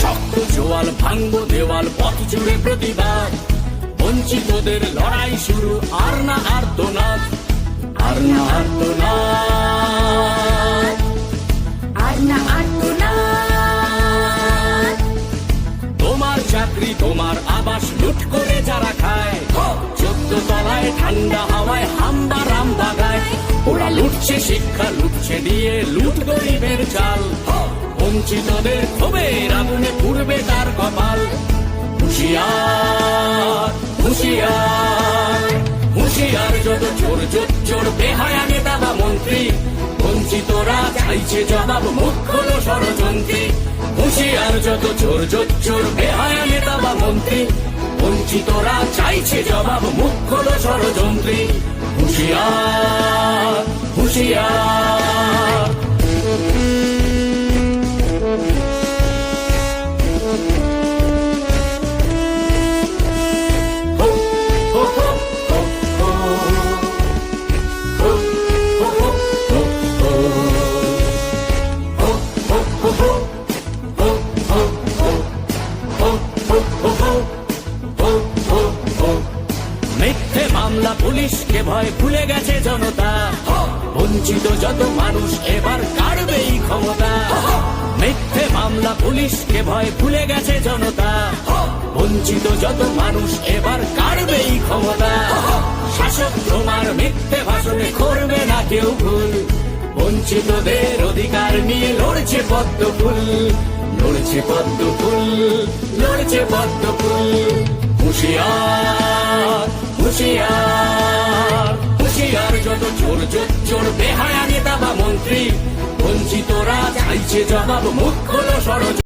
শক্ত জোয়াল ভাঙবো দেওয়াল পথ জুড়ে প্রতিবাদ। বঞ্চিতদের লড়াই শুরু আর না আর তো না আর না আর তো না। আর না তোমার চাকরি তোমার আবাস লুট করে যারা খায়। চোদ্দ তলায় ঠান্ডা হাওয়ায় লুটছে শিক্ষা লুটছে দিয়ে লুট গরিবের চাল। বঞ্চিতদের ক্ষোভের আগুনে পুড়বে তার কপাল। হুশিয়ার হুশিয়ার হুশিয়ার যত চোর চোর চোর, বেহায়া নেতা বা মন্ত্রী। বঞ্চিতরা চাইছে জবাব, মুখ হলো ষড়যন্ত্রী। হুশিয়ার যত চোর চোর চোর, বেহায়া নেতা বা মন্ত্রী। বঞ্চিতরা চাইছে জবাব, মুখ হলো ষড়যন্ত্রী। মামলা পুলিশকে ভয় ভুলে গেছে জনতা। বঞ্চিত যত মানুষ এবার কাড়বেই ক্ষমতা। মিথ্যে মামলা পুলিশকে ভয় ভুলে গেছে জনতা। বঞ্চিত যত মানুষ এবার কাড়বেই ক্ষমতা। শাসক তোমার মিথ্যে ভাষণে করবে না কেউ ভুল। বঞ্চিতদের অধিকার নিয়ে লড়ছে পদ্ম ফুল। লড়ছে পদ্ম ফুল, লড়ছে পদ্ম ফুল। হুশিয়ার হুশিয়ার। বঞ্চিতরা চাইছে জবাব মুখ হলো ষড়যন্ত্র